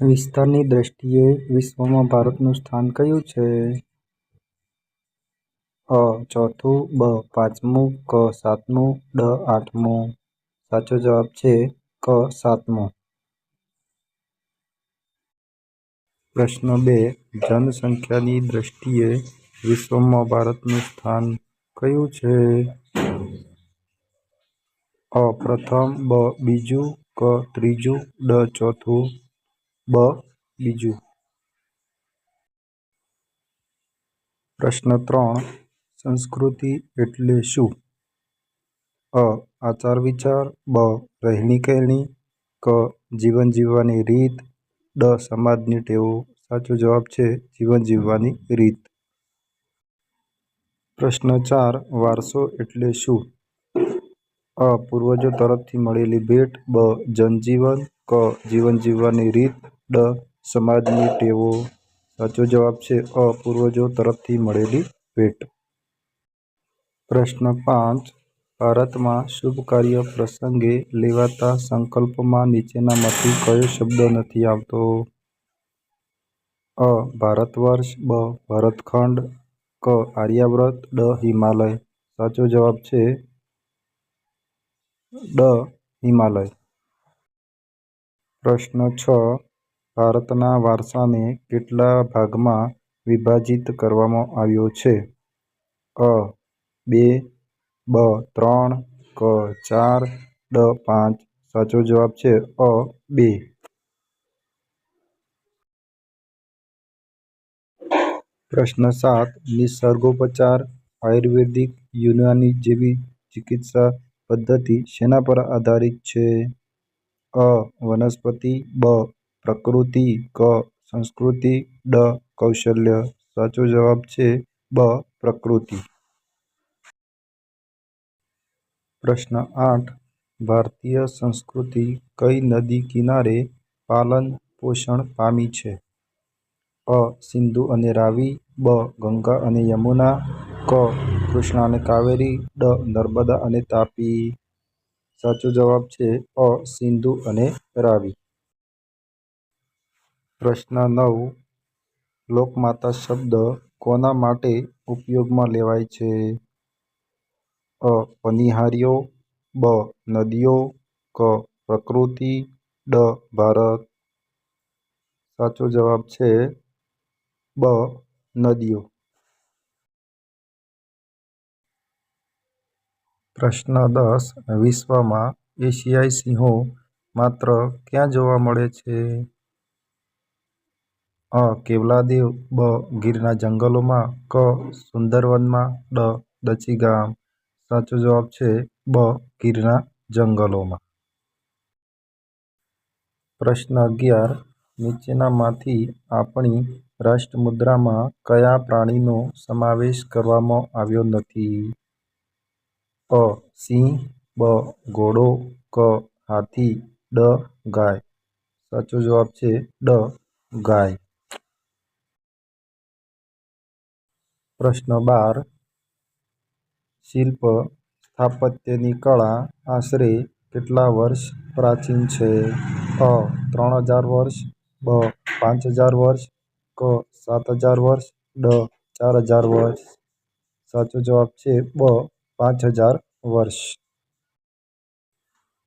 વિસ્તારની દ્રષ્ટિએ વિશ્વમાં ભારતનું સ્થાન કયું છે? અ, ચોથું, બ, પાંચમું, ક, સાતમું, ડ, આઠમું સાચો જવાબ છે ક, સાતમું. પ્રશ્ન બે, જનસંખ્યાની દ્રષ્ટિએ વિશ્વમાં ભારતનું સ્થાન કયું છે? અ, પ્રથમ, બ, બીજું, ક, ત્રીજું, ડ, ચોથું બ, બીજું. પ્રશ્ન ત્રણ, સંસ્કૃતિ એટલે શું? અ, આચાર વિચાર, બ, રહેણી કહેણી, ક, જીવન જીવવાની રીત, ડ, સમાજની ટેવો સાચો જવાબ છે જીવન જીવવાની રીત. પ્રશ્ન ચાર, વારસો એટલે શું? અ, પૂર્વજો તરફથી મળેલી ભેટ, બ, જનજીવન, ક, જીવન જીવવાની રીત ડ સમાજની ટેવો સાચો જવાબ છે અ, પૂર્વજો તરફથી મળેલી ભેટ. પ્રશ્ન પાંચ ભારતમાં શુભ કાર્ય પ્રસંગે લેવાતા સંકલ્પમાં નીચેનામાંથી કયો શબ્દ નથી આવતો? અ, ભારતવર્ષ, બ, ભરતખંડ, ક, આર્યાવ્રત, ડ, હિમાલય સાચો જવાબ છે ડ, હિમાલય. પ્રશ્ન છ ભારતના વારસાને કેટલા ભાગમાં વિભાજિત કરવામાં આવ્યો છે? અ, બે, બ, ત્રણ, ક, ચાર, ડ, પાંચ સાચો જવાબ છે અ, બે. પ્રશ્ન સાત નિસર્ગોપચાર, આયુર્વેદિક, યુનાની જેવી ચિકિત્સા પદ્ધતિ શેના પર આધારિત છે? અ, વનસ્પતિ, બ પ્રકૃતિ ક સંસ્કૃતિ ડ કૌશલ્ય સાચો જવાબ છે બ પ્રકૃતિ. પ્રશ્ન આઠ. ભારતીય સંસ્કૃતિ કઈ નદી કિનારે પાલન પોષણ પામી છે? અ. સિંધુ અને રાવી, બ. ગંગા અને યમુના, ક. કૃષ્ણ અને કાવેરી, ડ. નર્મદા અને તાપી. સાચો જવાબ છે અ. સિંધુ અને રાવી. પ્રશ્ન નવ. લોકમાતા શબ્દ કોના માટે ઉપયોગમાં લેવાય છે? અ. પનિહારીઓ બ. નદીઓ, ક. પ્રકૃતિ, ડ. ભારત. સાચો જવાબ છે બ. નદીઓ. પ્રશ્ન દસ. વિશ્વમાં એશિયાઈ સિંહો માત્ર ક્યાં જોવા મળે છે? અ કેવલાદેવ બ ગીરના જંગલોમાં, ક સુંદરવનમાં, ડ દચીગામ સાચો જવાબ છે બ ગીરના જંગલોમાં. પ્રશ્ન અગિયાર નીચેનામાંથી આપણી રાષ્ટ્રમુદ્રામાં કયા પ્રાણીનો સમાવેશ કરવામાં આવ્યો નથી? અ સિંહ, બ ઘોડો, ક હાથી, ડ ગાય સાચો જવાબ છે ડ ગાય. પ્રશ્ન બાર શિલ્પ સ્થાપત્યની કળા આશરે કેટલા વર્ષ પ્રાચીન છે? અ, ત્રણ હજાર વર્ષ, બ, પાંચ હજાર વર્ષ, ક, સાત હજાર વર્ષ, ડ, ચાર હજાર વર્ષ સાચો જવાબ છે બ, પાંચ હજાર વર્ષ.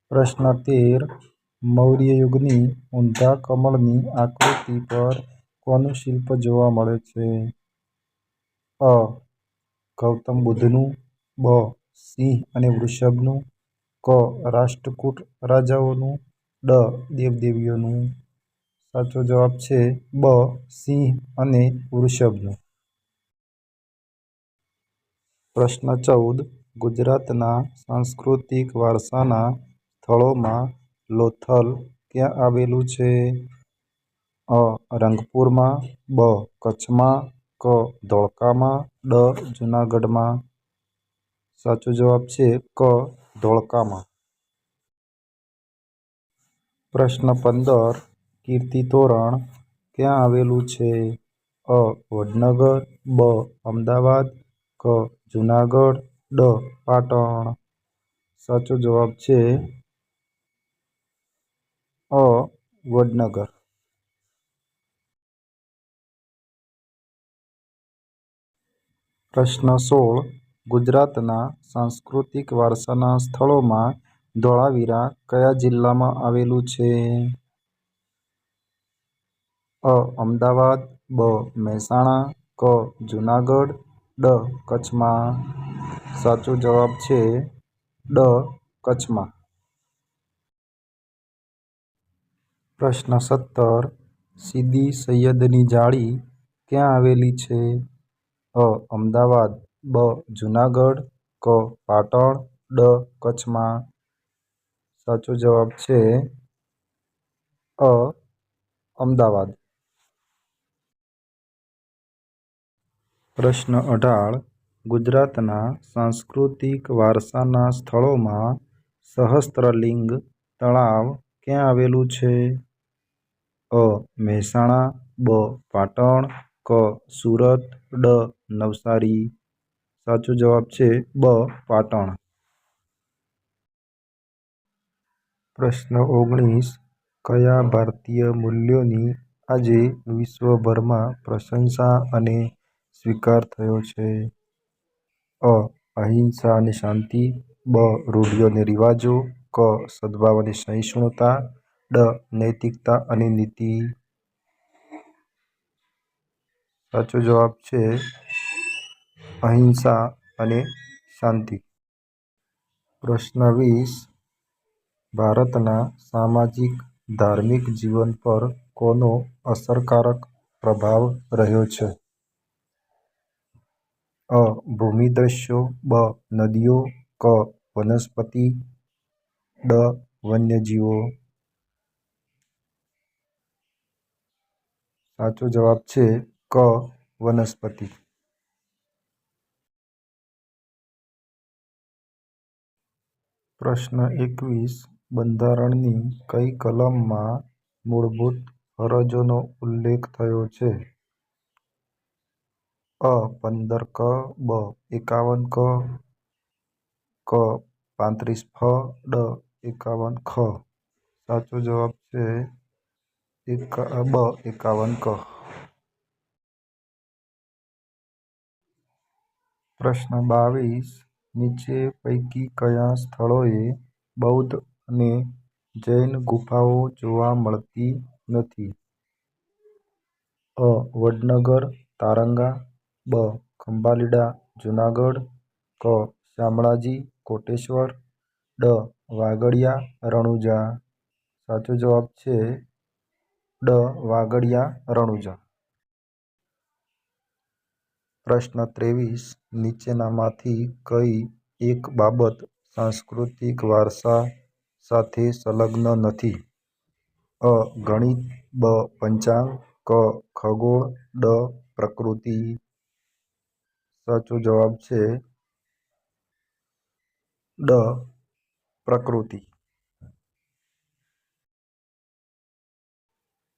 પ્રશ્ન તેર મૌર્ય યુગની ઊંધા કમળની આકૃતિ પર કોનું શિલ્પ જોવા મળે છે? અ, ગૌતમ બુદ્ધનું, બ, સિંહ અને વૃષભનું, ક, રાષ્ટ્રકૂટ રાજાઓનું, ડ, દેવદેવીઓનું સાચો જવાબ છે બ, સિંહ અને વૃષભનું. પ્રશ્ન ચૌદ ગુજરાતના સાંસ્કૃતિક વારસાના સ્થળોમાં લોથલ ક્યાં આવેલું છે? અ, રંગપુરમાં, બ, કચ્છમાં ક ધોળકામાં, ડ જૂનાગઢમાં સાચો જવાબ છે ક ધોળકામાં. પ્રશ્ન પંદર, કીર્તિ તોરણ ક્યાં આવેલું છે? અ, વડનગર, બ, અમદાવાદ, ક, જૂનાગઢ, ડ, પાટણ સાચો જવાબ છે અ, વડનગર. પ્રશ્ન સોળ. ગુજરાતના સાંસ્કૃતિક વારસાના સ્થળોમાં ધોળાવીરા કયા જિલ્લામાં આવેલું છે? અ. અમદાવાદ, બ. મહેસાણા, ક. જુનાગઢ, ડ. કચ્છમાં. સાચો જવાબ છે ડ. કચ્છમાં. પ્રશ્ન સત્તર. સીદી સૈયદની જાળી ક્યાં આવેલી છે? અ, અમદાવાદ, બ, જુનાગઢ, ક, પાટણ, ડ, કચ્છમાં? સાચો જવાબ છે, અ, અમદાવાદ. પ્રશ્ન અઢાર. ગુજરાતના સાંસ્કૃતિક વારસાના સ્થળોમાં સહસ્ત્રલિંગ તળાવ ક્યાં આવેલું છે? અ, મહેસાણા, બ, પાટણ, ક, સુરત, ડ નવસારી. સાચો જવાબ છે બ, પાટણ. પ્રશ્ન ઓગણીસ, કયા ભારતીય મૂલ્યોની આજે વિશ્વભરમાં પ્રશંસા અને સ્વીકાર થયો છે? અ, અહિંસા અને શાંતિ. બ, રૂઢિઓ અને રિવાજો. ક, સદભાવ અને સહિષ્ણુતા. ડ, નૈતિકતા અને નીતિ. સાચો જવાબ છે અહિંસા અને શાંતિ. પ્રશ્ન વીસ. ભારતના સામાજિક, ધાર્મિક જીવન પર કોનો અસરકારક પ્રભાવ રહ્યો છે? અ. ભૂમિદ્રશ્યો બ. નદીઓ, ક. વનસ્પતિ ડ વન્યજીવો. સાચો જવાબ છે ક. વનસ્પતિ. પ્રશ્ન એકવીસ. બંધારણની કઈ કલમમાં મૂળભૂત ફરજોનો ઉલ્લેખ થયો છે? અ, પંદર ક, બ, એકાવન ક ક, પાંત્રીસ ફ, ડ, એકાવન ખ. સાચો જવાબ છે બ, એકાવન ક. પ્રશ્ન બાવીસ. નીચે પૈકી કયા સ્થળોએ બૌદ્ધ અને જૈન ગુફાઓ જોવા મળતી નથી? અ. વડનગર, તારંગા. બ. ખંભાલીડા, જુનાગઢ. ક. શામળાજી, કોટેશ્વર. ડ. વાગડિયા, રણુજા. સાચો જવાબ છે ડ. વાગડિયા, રણુજા. પ્રશ્ન ત્રેવીસ નીચેનામાંથી કઈ એક બાબત સાંસ્કૃતિક વારસા સાથે સંલગ્ન નથી? અ. ગણિત, બ. પંચાંગ, ક. ખગોળ, ડ. પ્રકૃતિ. સાચો જવાબ છે ડ. પ્રકૃતિ.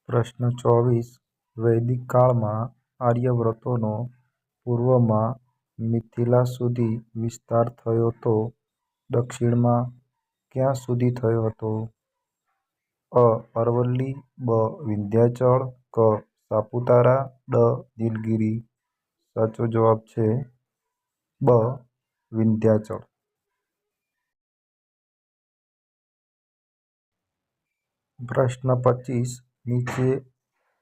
પ્રશ્ન ચોવીસ. વૈદિક કાળમાં આર્યવ્રતોનો પૂર્વમાં મિથિલા સુધી વિસ્તાર થયો તો દક્ષિણમાં ક્યાં સુધી થયો હતો? અ. અરવલ્લી, બ. વિંધ્યાચળ, ક. સાપુતારા, ડ. નીલગિરી. સાચો જવાબ છે બ. વિંધ્યાચળ. પ્રશ્ન પચીસ. નીચે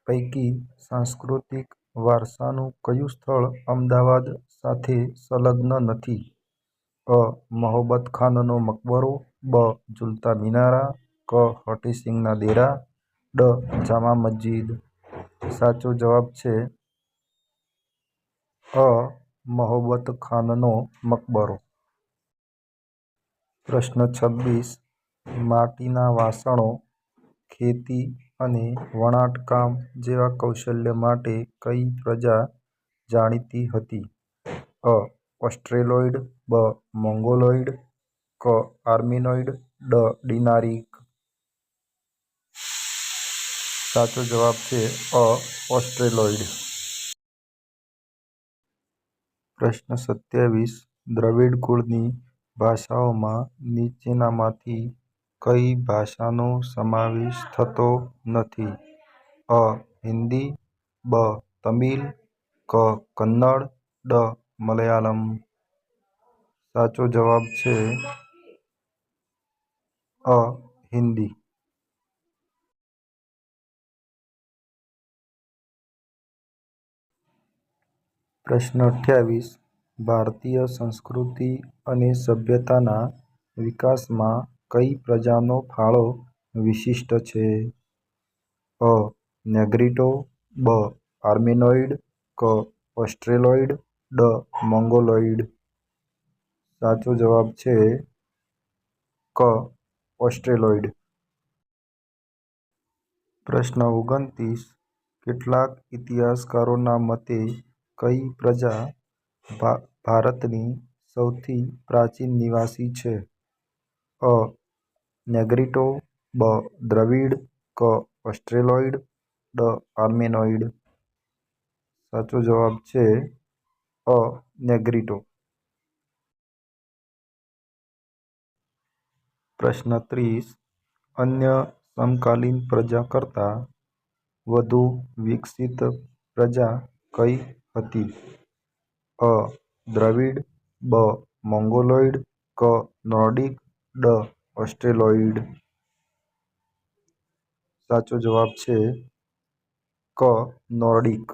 પૈકી સાંસ્કૃતિક વારસાનું કયું સ્થળ અમદાવાદ સાથે સંલગ્ન નથી? અ. મહોબ્બતખાનનો મકબરો, બ. ઝુલતા મિનારા, ક. હઠીસિંગના ડેરા ડ. જામા મસ્જિદ. સાચો જવાબ છે અ. મહોબ્બતખાનનો મકબરો. પ્રશ્ન છવ્વીસ. માટીના વાસણો ખેતી અને વણાટકામ જેવા કૌશલ્ય માટે કઈ પ્રજા જાણીતી હતી? અ. ઓસ્ટ્રેલોઇડ, બ. મોંગોલોઇડ, ક. આર્મીનોઇડ, ડ. ડિનારિક. સાચો જવાબ છે અ. ઓસ્ટ્રેલોઇડ. પ્રશ્ન સત્યાવીસ. દ્રવિડ કુળની ભાષાઓમાં નીચેનામાંથી કઈ ભાષાનો સમાવેશ થતો નથી. અ, હિન્દી, બ, તમિલ, ક, કન્નડ, ડ, મલયાલમ. સાચો જવાબ છે અ, હિન્દી. પ્રશ્ન અઠ્યાવીસ. ભારતીય સંસ્કૃતિ અને સભ્યતાના વિકાસમાં કઈ પ્રજાનો ફાળો વિશિષ્ટ છે? અ. નેગ્રીટો, બ. આર્મેનોઇડ, ક. ઓસ્ટ્રેલોઇડ, ડ. મોંગોલોઇડ. સાચો જવાબ છે ક. ઓસ્ટ્રેલોઈડ પ્રશ્ન ઓગણત્રીસ. કેટલાક ઇતિહાસકારોના મતે કઈ પ્રજા ભારતની સૌથી પ્રાચીન નિવાસી છે? અ. નેગ્રીટો, બ, દ્રવિડ, ક ઓસ્ટ્રેલોઇડ ડ, આર્મેનોઇડ. સાચો જવાબ છે અ, નેગ્રીટો. પ્રશ્ન ત્રીસ. અન્ય સમકાલીન પ્રજા કરતાં વધુ વિકસિત પ્રજા કઈ હતી? અ, દ્રવિડ, બ, મોંગોલોઇડ, ક, નોર્ડિક, ડ ઓસ્ટ્રેલોઈડ સાચો જવાબ છે ક નોર્ડિક.